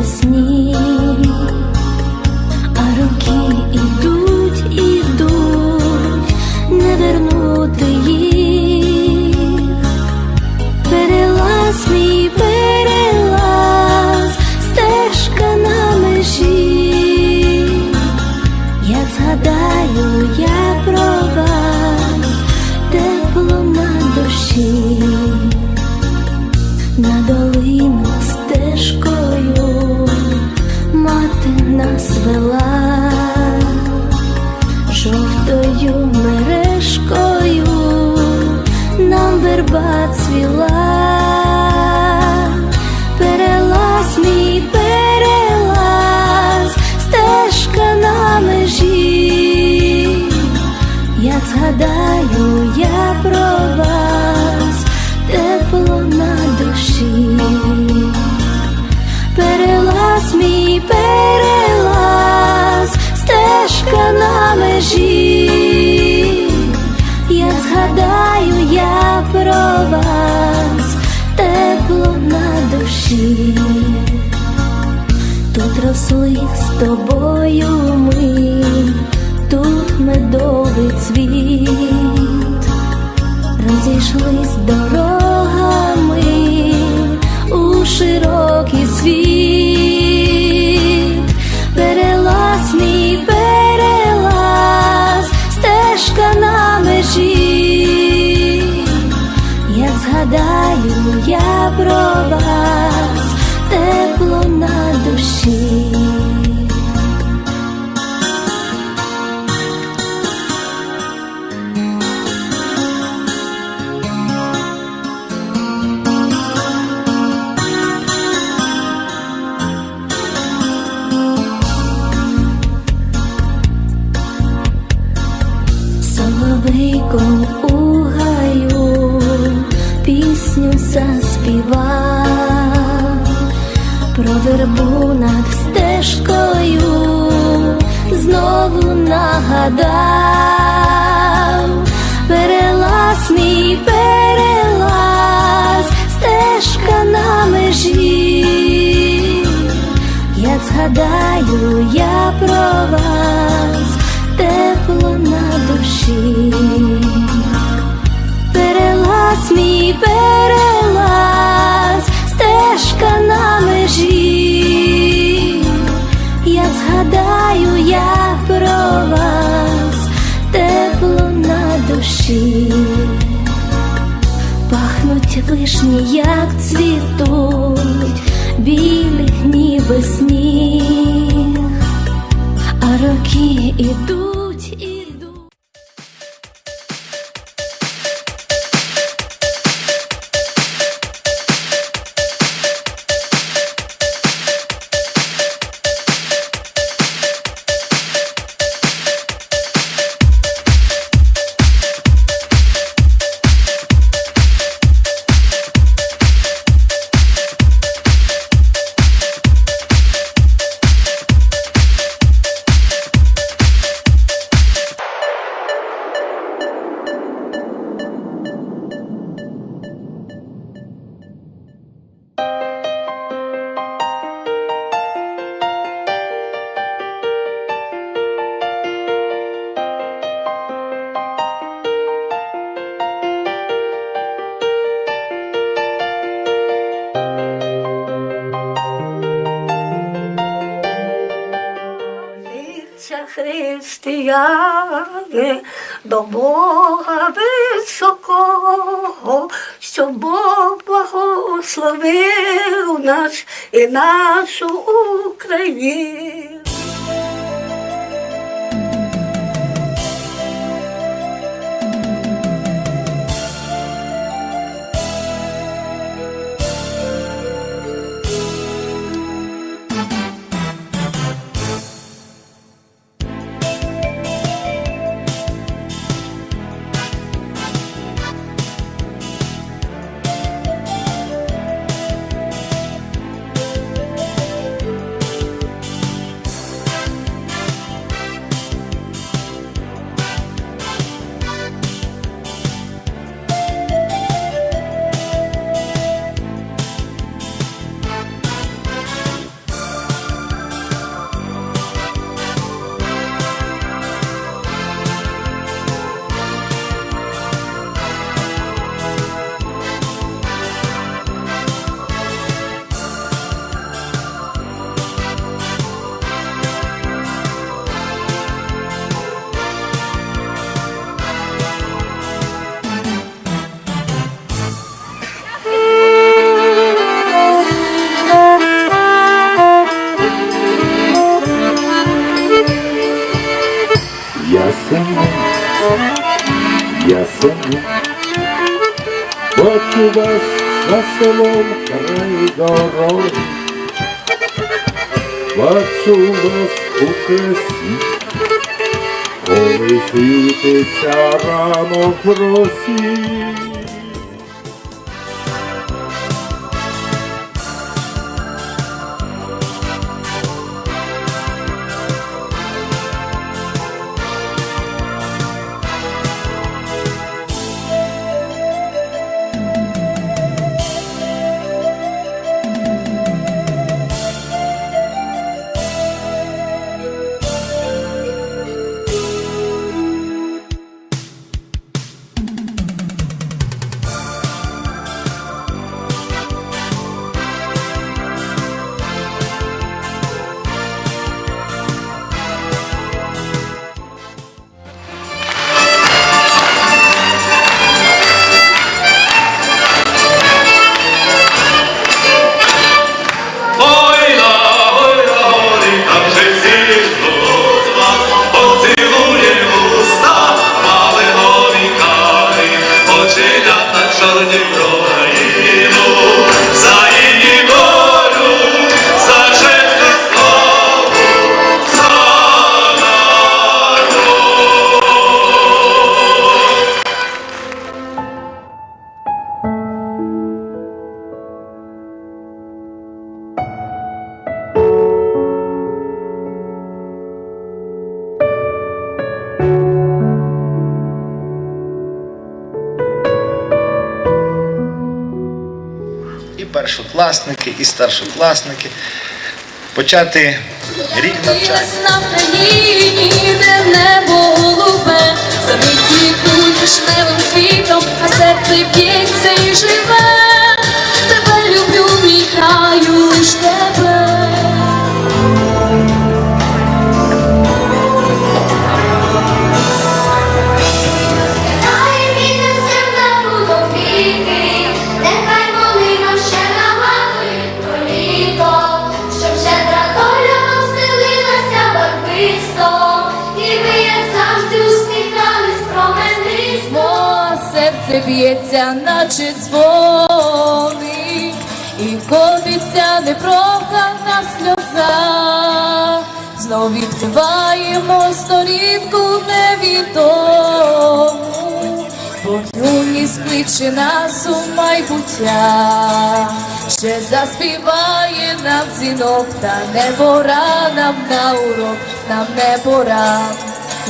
весні, а роки ідуть, ідуть, не вернути їх, перелаз мій перелаз, стежка на межі, я згадаю я про вас, тепло на душі. На долину стежкою нас вела вас, тепло на душі, тут росли з тобою ми, тут медовий цвіт, розійшлись дорогами вербу над стежкою знову нагадав, перелаз мій перелаз, стежка на межі, як згадаю я про вас, тепло на душі, перелаз мій перелаз, стежка на межі, згадаю я про вас, тепло на душі. Пахнуть вишні, як цвітуть, білих ніби сніг, а роки ідуть. Християни, до Бога високого, щоб Бог благословив нас і нашу Україну. За край дорог. бачу вас у красі, коли світиться рано в росі. Першокласники, і старшокласники почати рік навчання. на країні, де небо голубе, світом, а серце б'ється і живе. Серце б'ється, наче дзвони, і котиться непрохана сльоза. Знов відкриваємо сторінку невідому, бо юність кличе нас у майбуття, ще заспіває нам дзвінок, та не пора нам на урок, нам не пора,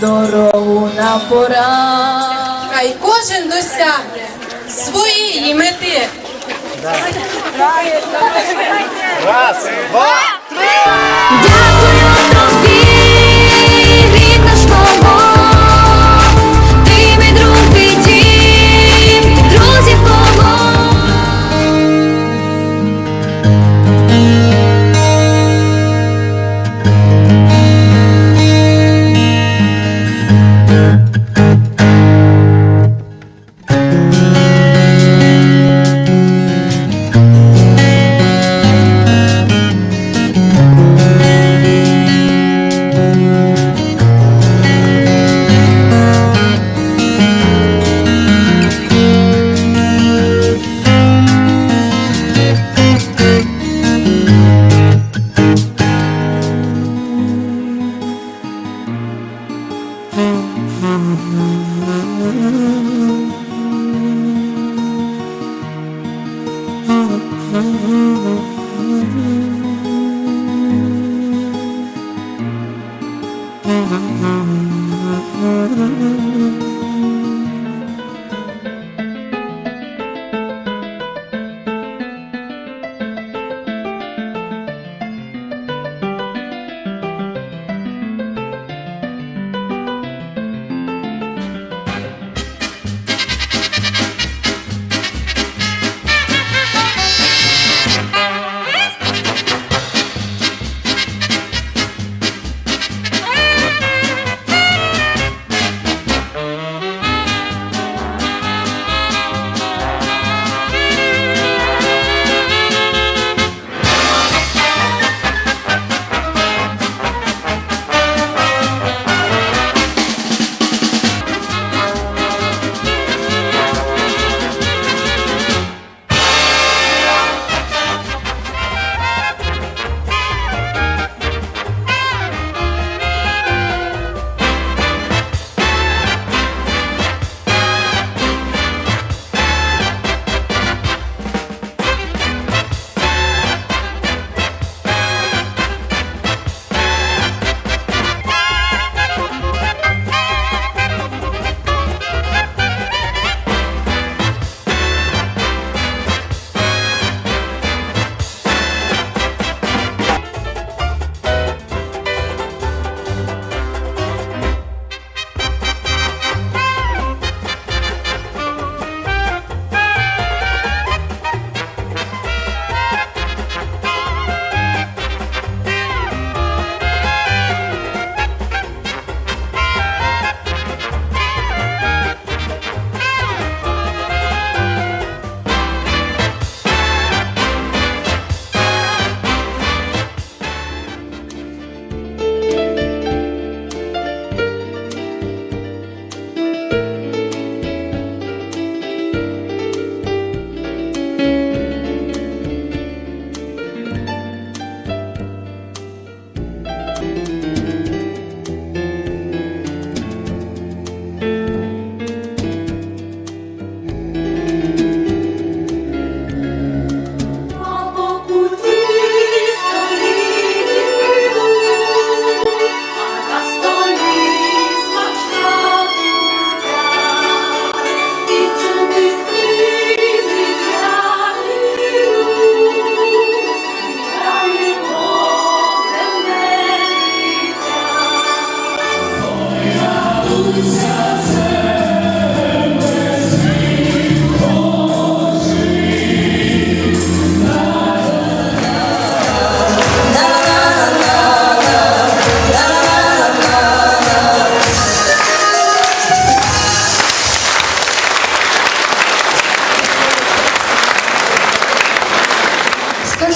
дорогу нам пора. Хай кожен досягне своєї мети. Дякую тобі,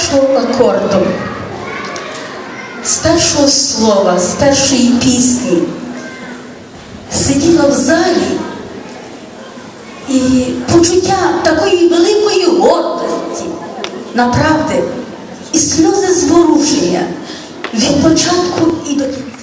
першого акорду, з першого слова, з першої пісні сиділа в залі і почуття такої великої гордості, направди, і сльози зворушення від початку і до кінця.